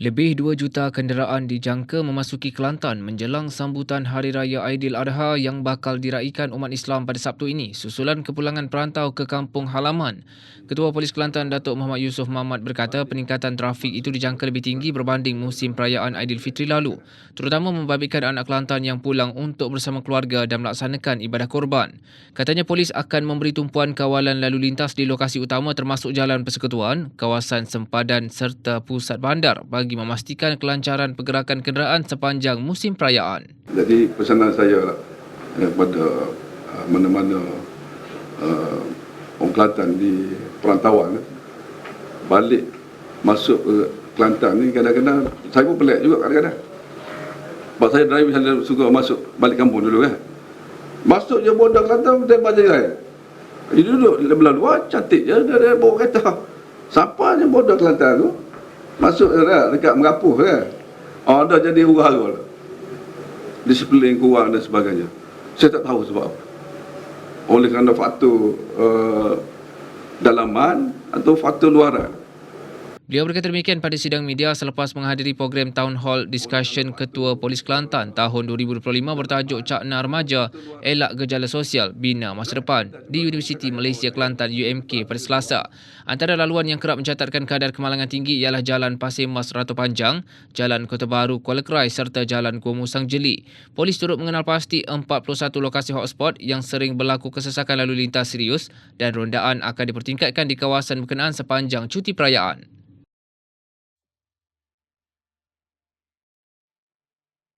Lebih 2 juta kenderaan dijangka memasuki Kelantan menjelang sambutan Hari Raya Aidiladha yang bakal diraikan umat Islam pada Sabtu ini susulan kepulangan perantau ke kampung halaman. Ketua Polis Kelantan Datuk Muhammad Yusof Mahmad berkata peningkatan trafik itu dijangka lebih tinggi berbanding musim perayaan Aidilfitri lalu, terutama membabitkan anak Kelantan yang pulang untuk bersama keluarga dan melaksanakan ibadah korban. Katanya polis akan memberi tumpuan kawalan lalu lintas di lokasi utama termasuk Jalan Persekutuan, kawasan sempadan serta pusat bandar bagi bagi memastikan kelancaran pergerakan kenderaan sepanjang musim perayaan. Jadi pesanan saya lah, eh, kepada uh, mana-mana uh, orang Kelantan di perantauan eh, balik masuk ke Kelantan ni kadang-kadang saya pun pelik juga kadang-kadang. Sebab saya driver saya suka masuk balik kampung dulu kan. Masuk je bodoh Kelantan tembak je saya. Dia duduk di belah luar cantik je dia, dia bawa kereta. Siapa je bodoh Kelantan tu? Masuk dah dekat Merapuh kan. Oh, dah jadi huru-hara lah. Disiplin kurang dan sebagainya. Saya tak tahu sebab apa. Oleh kerana faktor uh, dalaman atau faktor luaran. Beliau berkata demikian pada sidang media selepas menghadiri program Town Hall Discussion Ketua Polis Kelantan tahun 2025 bertajuk Cakna Remaja Elak Gejala Sosial Bina Masa Depan di Universiti Malaysia Kelantan UMK pada Selasa. Antara laluan yang kerap mencatatkan kadar kemalangan tinggi ialah Jalan Pasir Mas Ratu Panjang, Jalan Kota Baru Kuala Kerai serta Jalan Kuala Musang Jeli. Polis turut mengenal pasti 41 lokasi hotspot yang sering berlaku kesesakan lalu lintas serius dan rondaan akan dipertingkatkan di kawasan berkenaan sepanjang cuti perayaan.